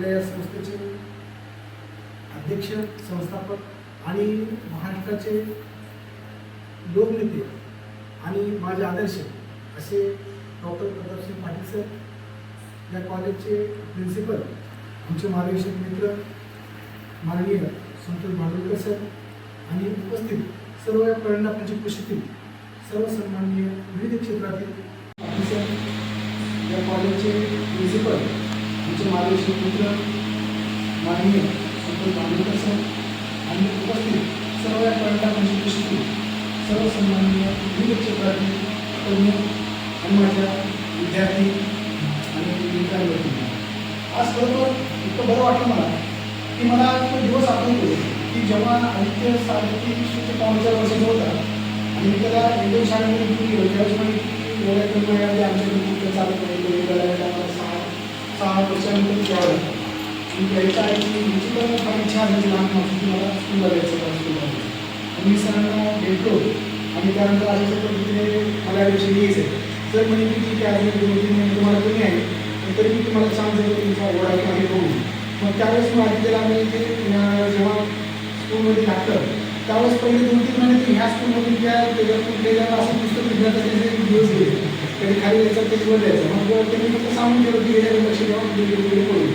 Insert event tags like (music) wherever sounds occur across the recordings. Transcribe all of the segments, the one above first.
आपल्या या संस्थेचे अध्यक्ष संस्थापक आणि महाराष्ट्राचे लोकनेते आणि माझे आदर्श असे डॉक्टर प्रतापसिंग पाटील सर या कॉलेजचे प्रिन्सिपल आमचे मार्गदर्शक मित्र माननीय संतोष भांडुलकर सर आणि उपस्थित सर्व या प्रेरणा पंचकृषीतील सर्व सन्माननीय विविध क्षेत्रातील ऑफिसर या कॉलेजचे प्रिन्सिपल आमचे मार्गदर्शक मित्र माननीय संतोष भांडुलकर सर आणि उपस्थित सर्व या प्रेरणा पंचकृषीतील सर्व सन्माननीय विविध क्षेत्रातील तज्ञ आणि माझ्या विद्यार्थी आणि मित्रांवरती. आज खरोखर इतकं बरं वाटलं मला की मला तो दिवस आठवतो की जेव्हा आदित्य साडेतीन ते पावणे वर्षी होता. आणि मी त्याला इंडियन शाळेमध्ये घेऊन गेलो. त्यावेळेस म्हणजे की एवढ्या कमी वयामध्ये आमच्या घरी चालत सहा वर्षानंतर पण फार इच्छा झाली लहानपासून की मला स्कूलला जायचं स्कूलला मी सरांना भेटलो आणि त्यानंतर आईच्या पद्धतीने मला याविषयी आहे. सर म्हणजे मी ठीक आहे अजून दोन तीन महिने तुम्हाला कमी आहे तरी मी तुम्हाला छान जर तुमचा ओढा किंवा हे बघू मग त्यावेळेस मी त्याला आम्ही ते जेव्हा स्कूलमध्ये लागतं त्यावेळेस पहिले दोन तीन महिने ह्या स्कूलमध्ये त्या त्याच्या कुठल्या असं पुस्तक विद्यार्थ्याचे दिवस गेले. कधी खाली यायचं ते वर द्यायचं मग त्यांनी फक्त सांगून ठेवलं की याच्याकडे लक्ष द्यावं पुढे गेले पुढे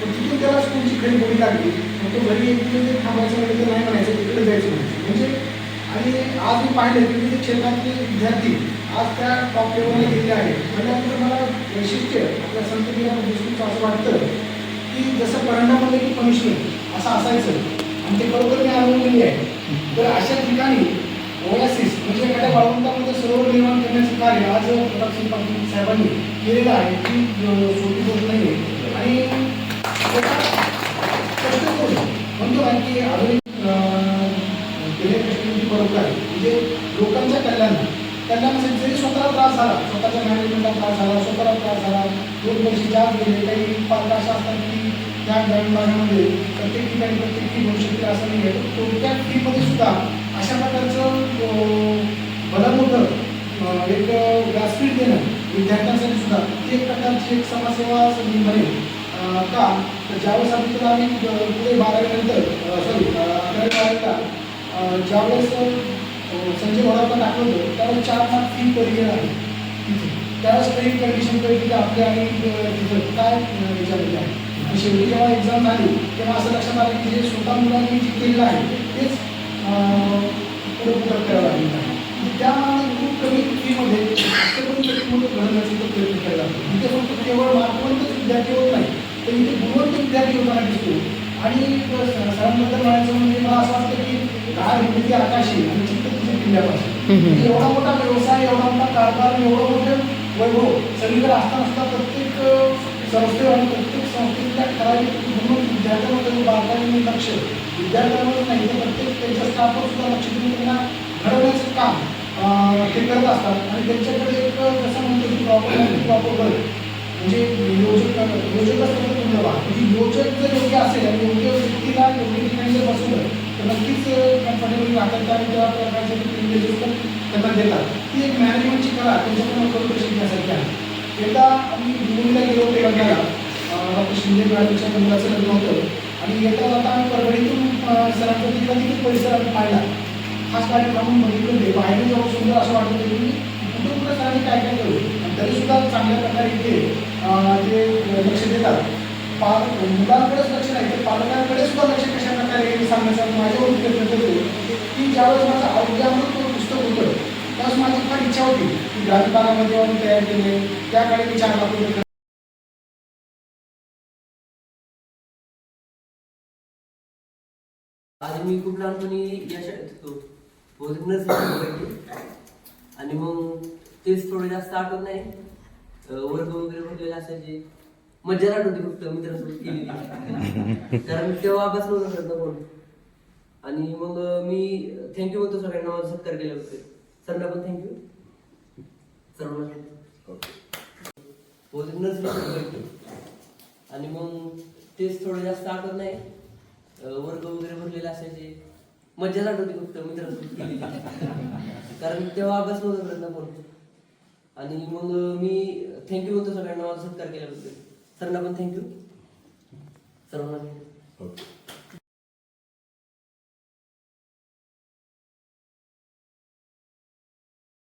पण तिथून त्याला स्कूलची खरी गोडी लागली. मग तो घरी एक दिवस थांबायचं म्हणजे नाही म्हणायचं तिकडे जायचं म्हणायचं म्हणजे आणि आज मी पाहिलं की विविध क्षेत्रातले विद्यार्थी आज त्या टॉप लेवलला गेले आहेत. म्हणजे मला वैशिष्ट्य आपल्या संतकीला दृष्टीचं असं वाटतं की जसं परंडामध्ये की पनिशमेंट असं असायचं. आणि ते बरोबर मी अनुभवलेली आहे. तर अशा ठिकाणी साहेबांनी केलेलं आहे ती सोपी गोष्ट नाही आणि म्हणतो ना की आधुनिक अं, गेल्या कष्टांची परंपरा आहे. म्हणजे लोकांच्या कल्याण कल्याणासाठी म्हणजे जरी स्वतःला त्रास झाला स्वतःच्या मॅनेजमेंटला त्रास झाला स्वतःला त्रास झाला दोन वर्षी जात गेले काही पालक अशा असतात की त्या ग्रामीण भागामध्ये प्रत्येक ठिकाणी प्रत्येक फी भरू शकते असं नाही आहे तो त्या फीमध्ये सुद्धा अशा प्रकारचं बदल होतं एक व्यासपीठ देणं विद्यार्थ्यांसाठी सुद्धा एक प्रकारची एक समाजसेवा संधी बनेल. का? तर ज्यावेळेस आम्ही तुला आम्ही पुढे बारावीनंतर सॉरी अकरावी बारावीला ज्यावेळेस संजय घोडापण टाकलं होतं त्यावेळेस चार मार्क फी पर आहे त्यावेळेस काही कंडिशन कळली की आपल्या आणि तिथं काय अं, आहे आणि शेवटी जेव्हा एक्झाम झाली तेव्हा असं लक्षात आलं की जे स्वतः मुलांनी जे केलेलं आहे तेच पुढे पुढे करावं लागलेलं आहे त्या खूप कमी फीमध्ये पण मोठं घडवण्याचा इथं प्रयत्न केला जातो इथे फक्त केवळ मार्कवंतच विद्यार्थी होत नाही. तर इथे गुणवंत विद्यार्थी होताना दिसतो. आणि सरांबद्दल म्हणायचं म्हणजे मला असं वाटतं की दहा निर्मिती आकाशी आणि चित्त तुझे किल्ल्यापाशी म्हणजे एवढा मोठा व्यवसाय एवढा मोठा कारभार एवढं मोठं वैभव सगळीकडे असता नसता प्रत्येक संस्थेवर आणि प्रत्येक संस्थेतल्या ठराविक म्हणून विद्यार्थ्यांमध्ये बारकाईने लक्ष विद्यार्थ्यांवर नाही तर प्रत्येक त्यांच्या स्टाफवर सुद्धा लक्ष देऊन त्यांना घडवण्याचं काम ते करत असतात. आणि त्यांच्याकडे एक कसं म्हणतो की प्रॉपर प्रॉपर म्हणजे योजक योजक असतं तुम्ही म्हणजे योजक जर योग्य असेल आणि योग्य व्यक्तीला योग्य ठिकाणी जर बसवलं तर नक्कीच कम्फर्टेबल राहतात आणि त्या प्रकारचे privileges पण त्यांना देतात. ती एक मॅनेजमेंटची कला त्यांच्याकडून करून शिकण्यासारखी आहे एकदा आम्ही मुंबईला गेलो होते लग्नाला डॉक्टर शिंदे मॅडमच्या मुलाचं लग्न होतं. आणि येता जाता आम्ही परभणीतून अं, सरांचा तिथला तिथे परिसर आम्ही पाहिला खास कार्यक्रम बघितले होते बाहेर जाऊन सुंदर असं वाटत होतं की कुठं कुठं काय काय करू? आणि तरी सुद्धा चांगल्या प्रकारे इथे अं, ते लक्ष देतात. पालक मुलांकडेच लक्ष नाही तर पालकांकडे सुद्धा लक्ष कशा प्रकारे हे सांगण्याचा माझ्यावर प्रयत्न करतो की ज्यावेळेस माझं आरोग्यामृत पुस्तक होतं त्यावेळेस माझी फार इच्छा होती की ग्रामीण आम्ही तयार केले. त्याकडे काळी मी चार लाख रुपये खर्च मी खूप लहानपणी या शाळेत होतो. आणि मग तेच थोडं जास्त आठवत नाही. वर्ग वगैरे भरलेले असायचे. मजा आठवते फक्त मित्रांसोबत केलेली कारण तेव्हा अभ्यास नव्हता करत ना कोण आणि मग मी थँक्यू म्हणतो सगळ्यांना. माझा सत्कार केल्याबद्दल सरांना पण थँक्यू सर्वांना नर्सरी आणि मग तेच थोडं जास्त आठवत नाही. वर्ग वगैरे भरलेले असायचे. मज्जा आठवते फक्त मित्रांसोबत (laughs) कारण तेव्हा अभ्यास नव्हता करत कोण आणि मग मी थँक्यू म्हणतो सगळ्यांना माझा सत्कार केल्याबद्दल. सरांना पण थँक्यू सर्वांना थँक्यू ओके